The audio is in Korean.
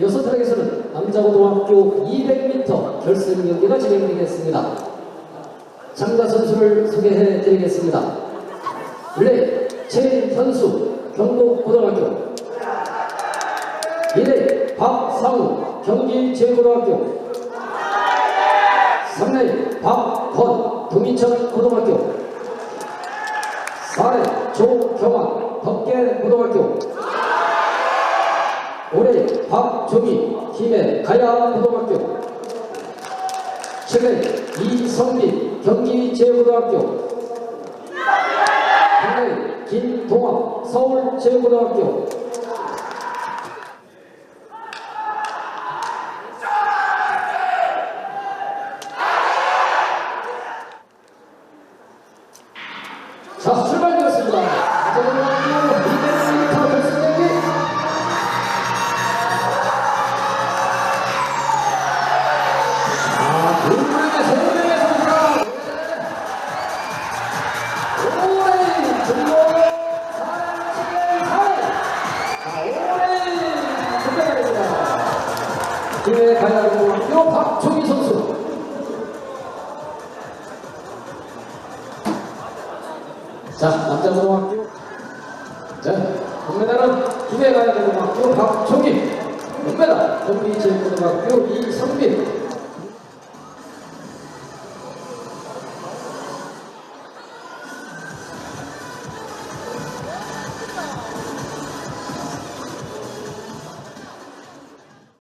여섯 트랙에서는 남자고등학교 200m 결승 경기가 진행되겠습니다. 참가 선수를 소개해 드리겠습니다. 릴레이 최현수 경북고등학교 2레이 박상우 경기제고등학교 3레이 박건 동인천 고등학교 4레이 조경환 덕계 고등학교. 5레이 박종희 김해 가야 고등학교. 7레이 이성민 경기제고등학교. 8레이 김동학 서울제고등학교. 자출 금메달입니다. 김해 가야고등학교 박종희 선수 자, 남자고등학교 자, 금메달은 김해 가야고등학교 박종희 금메달 경기체육고등학교 이성빈